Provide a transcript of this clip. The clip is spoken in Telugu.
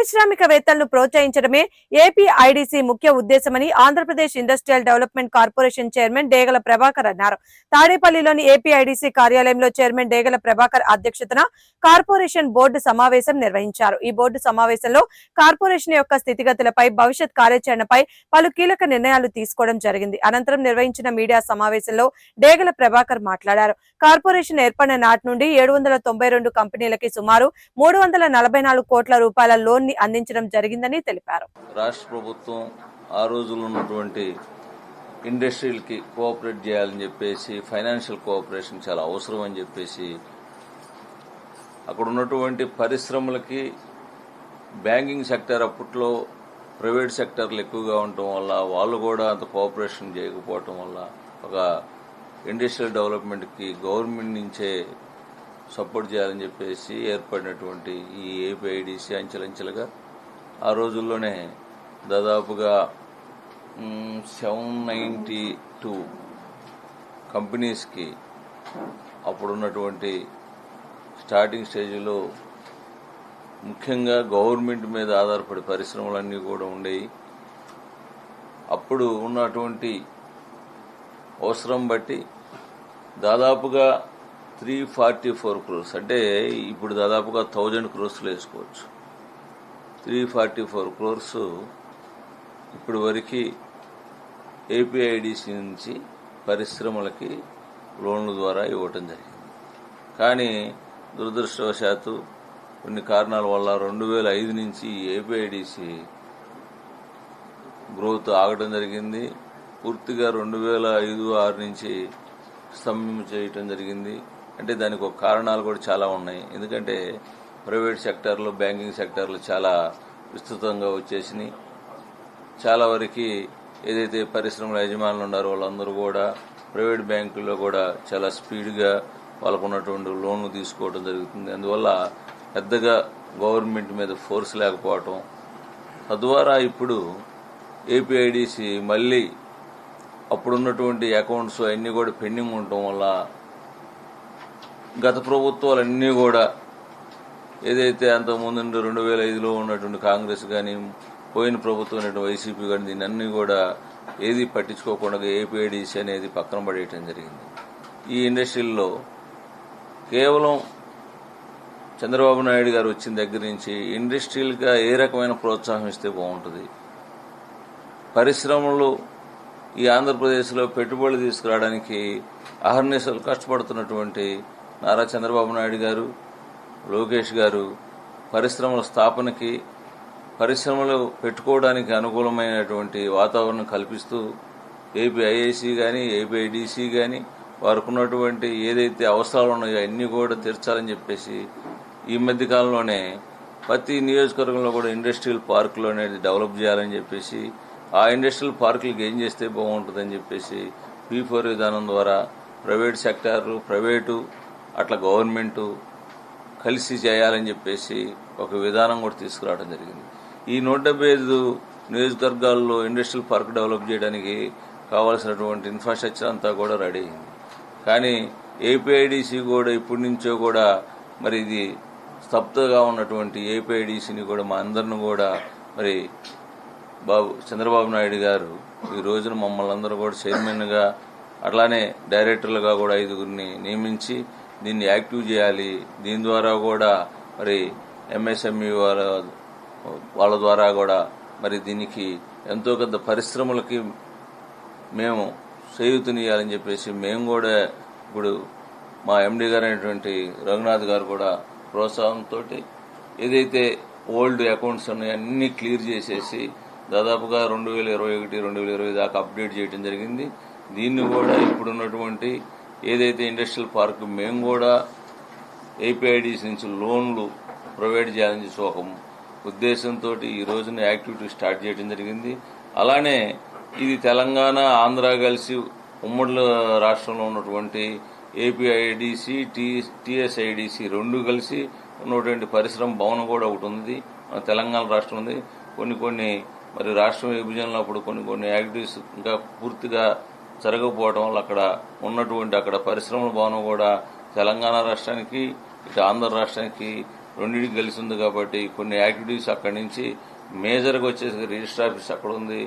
పారిశ్రామికవేత్తలను ప్రోత్సహించడమే ఏపీ ఐడిసి ముఖ్య ఉద్దేశమని Andhra Pradesh industrial development corporation chairman Degala Prabhakar అన్నారు. తాడేపల్లిలోని ఏపీ ఐడిసి కార్యాలయంలో చైర్మన్ డేగల ప్రభాకర్ అధ్యక్షతన కార్పొరేషన్ బోర్డు సమావేశం నిర్వహించారు. ఈ బోర్డు సమావేశంలో కార్పొరేషన్ యొక్క స్థితిగతులపై భవిష్యత్ కార్యాచరణపై పలు కీలక నిర్ణయాలు తీసుకోవడం జరిగింది. అనంతరం నిర్వహించిన మీడియా సమావేశంలో డేగల ప్రభాకర్ మాట్లాడారు. కార్పొరేషన్ ఏర్పడిన నాటి నుండి ఏడు వందల తొంభై రెండు కంపెనీలకి సుమారు మూడు వందల నలభై నాలుగు కోట్ల రూపాయల లోన్ సహాయాన్ని అందించడం జరిగిందని తెలిపారు. రాష్ట్ర ప్రభుత్వం ఆ రోజుల్లో ఉన్నటువంటి ఇండస్ట్రీలకి కోఆపరేట్ చేయాలని చెప్పేసి ఫైనాన్షియల్ కోఆపరేషన్ చాలా అవసరం అని చెప్పేసి అక్కడ ఉన్నటువంటి పరిశ్రమలకి బ్యాంకింగ్ సెక్టర్ అప్పట్లో ప్రైవేట్ సెక్టర్లు ఎక్కువగా ఉండటం వల్ల వాళ్ళు కూడా అంత కోఆపరేషన్ చేయకపోవటం వల్ల ఒక ఇండస్ట్రియల్ డెవలప్మెంట్కి గవర్నమెంట్ నుంచే సపోర్ట్ చేయాలని చెప్పేసి ఏర్పడినటువంటి ఈ ఏపీఐడిసి అంచెలంచెలుగా ఆ రోజుల్లోనే దాదాపుగా సెవెన్ నైంటీ టూ కంపెనీస్కి అప్పుడున్నటువంటి స్టార్టింగ్ స్టేజ్లో ముఖ్యంగా గవర్నమెంట్ మీద ఆధారపడి పరిశ్రమలన్నీ కూడా ఉండేవి అప్పుడు ఉన్నటువంటి అవసరం బట్టి దాదాపుగా త్రీ ఫార్టీ ఫోర్ క్రోర్స్. అంటే ఇప్పుడు దాదాపుగా థౌజండ్ క్రోర్స్లో వేసుకోవచ్చు. త్రీ ఫార్టీ ఫోర్ క్రోర్స్ ఇప్పుడు వరకు ఏపీఐడిసి నుంచి పరిశ్రమలకి లోన్ల ద్వారా ఇవ్వటం జరిగింది. కానీ దురదృష్టవశాత్తు కొన్ని కారణాల వల్ల రెండు వేల ఐదు నుంచి ఏపీఐడిసి గ్రోత్ ఆగడం జరిగింది. పూర్తిగా రెండు వేల ఐదు ఆరు నుంచి స్తంభం చేయటం జరిగింది. అంటే దానికి ఒక కారణాలు కూడా చాలా ఉన్నాయి. ఎందుకంటే ప్రైవేట్ సెక్టర్లు బ్యాంకింగ్ సెక్టార్లు చాలా విస్తృతంగా వచ్చేసినాయి. చాలా వరకు ఏదైతే పరిశ్రమల యజమానులు ఉన్నారో వాళ్ళందరూ కూడా ప్రైవేట్ బ్యాంకుల్లో కూడా చాలా స్పీడ్గా వాళ్ళకున్నటువంటి లోన్లు తీసుకోవడం జరుగుతుంది. అందువల్ల పెద్దగా గవర్నమెంట్ మీద ఫోర్స్ లేకపోవటం. తద్వారా ఇప్పుడు ఏపీఐడిసి మళ్ళీ అప్పుడున్నటువంటి అకౌంట్స్ అన్నీ కూడా పెండింగ్ ఉండటం వల్ల గత ప్రభుత్వాలన్నీ కూడా ఏదైతే అంతకుముందు రెండు వేల ఐదులో ఉన్నటువంటి కాంగ్రెస్ కానీ పోయిన ప్రభుత్వం అయినటువంటి వైసీపీ కానీ దీన్ని అన్ని కూడా ఏది పట్టించుకోకుండా ఏపీఐడిసి అనేది పక్కన పడేయటం జరిగింది. ఈ ఇండస్ట్రీల్లో కేవలం చంద్రబాబు నాయుడు గారు వచ్చిన దగ్గర నుంచి ఇండస్ట్రియల్గా ఏ రకమైన ప్రోత్సాహం ఇస్తే బాగుంటుంది? పరిశ్రమలు ఈ ఆంధ్రప్రదేశ్లో పెట్టుబడులు తీసుకురావడానికి అహర్నిశలు కష్టపడుతున్నటువంటి నారా చంద్రబాబు నాయుడు గారు లోకేష్ గారు పరిశ్రమల స్థాపనకి పరిశ్రమలు పెట్టుకోవడానికి అనుకూలమైనటువంటి వాతావరణం కల్పిస్తూ ఏపీ కానీ ఏపీఐడిసి కానీ వారికి ఉన్నటువంటి ఏదైతే అవసరాలు ఉన్నాయో అన్నీ కూడా తీర్చాలని చెప్పేసి ఈ మధ్య కాలంలోనే ప్రతి నియోజకవర్గంలో కూడా ఇండస్ట్రియల్ పార్కులు అనేది డెవలప్ చేయాలని చెప్పేసి ఆ ఇండస్ట్రియల్ పార్కులకు ఏం చేస్తే బాగుంటుందని చెప్పేసి పీ ఫోర్ విధానం ద్వారా ప్రైవేట్ సెక్టారు ప్రైవేటు అట్లా గవర్నమెంటు కలిసి చేయాలని చెప్పేసి ఒక విధానం కూడా తీసుకురావడం జరిగింది. ఈ నూట డెబ్బై ఐదు నియోజకవర్గాల్లో ఇండస్ట్రియల్ పార్క్ డెవలప్ చేయడానికి కావాల్సినటువంటి ఇన్ఫ్రాస్ట్రక్చర్ అంతా కూడా రెడీ అయింది. కానీ ఏపీఐడిసి కూడా ఇప్పటి నుంచో కూడా మరి ఇది స్తబ్దగా ఉన్నటువంటి ఏపీఐడిసిని కూడా మా అందరిని కూడా మరి బాబు చంద్రబాబు నాయుడు గారు ఈ రోజున మమ్మల్ని అందరూ కూడా చైర్మన్గా అట్లానే డైరెక్టర్లుగా కూడా ఐదుగురిని నియమించి దీన్ని యాక్టివ్ చేయాలి. దీని ద్వారా కూడా మరి ఎంఎస్ఎంఈ వాళ్ళ వాళ్ళ ద్వారా కూడా మరి దీనికి ఎంతో కొంత పరిశ్రమలకి మేము చేయూతనియాలని చెప్పేసి మేము కూడా ఇప్పుడు మా ఎండి గారు అయినటువంటి రఘునాథ్ గారు కూడా ప్రోత్సాహంతో ఏదైతే ఓల్డ్ అకౌంట్స్ ఉన్నాయో అన్ని క్లియర్ చేసేసి దాదాపుగా రెండు వేల ఇరవై ఒకటి రెండు వేల ఇరవై దాకా అప్డేట్ చేయడం జరిగింది. దీన్ని కూడా ఇప్పుడున్నటువంటి ఏదైతే ఇండస్ట్రియల్ పార్క్ మేము కూడా ఏపీఐడిసి నుంచి లోన్లు ప్రొవైడ్ చేయాలని చెప్పి ఒక ఉద్దేశంతో ఈ రోజున యాక్టివిటీ స్టార్ట్ చేయడం జరిగింది. అలానే ఇది తెలంగాణ ఆంధ్ర కలిసి ఉమ్మడి రాష్ట్రంలో ఉన్నటువంటి ఏపీఐడిసి టీ టీఎస్ఐడిసి రెండు కలిసి ఉన్నటువంటి పరిశ్రమ భవనం కూడా ఒకటి ఉంది. మన తెలంగాణ రాష్ట్రం ఉంది. కొన్ని కొన్ని మరి రాష్ట్రం విభజనలో అప్పుడు కొన్ని కొన్ని యాక్టివిటీస్ ఇంకా పూర్తిగా జరగకపోవడం వల్ల అక్కడ ఉన్నటువంటి అక్కడ పరిశ్రమల భవనం కూడా తెలంగాణ రాష్ట్రానికి ఇటు ఆంధ్ర రాష్ట్రానికి రెండింటికి కలిసి ఉంది కాబట్టి కొన్ని యాక్టివిటీస్ అక్కడి నుంచి మేజర్గా వచ్చేసి రిజిస్టర్ ఆఫీస్ అక్కడ ఉంది.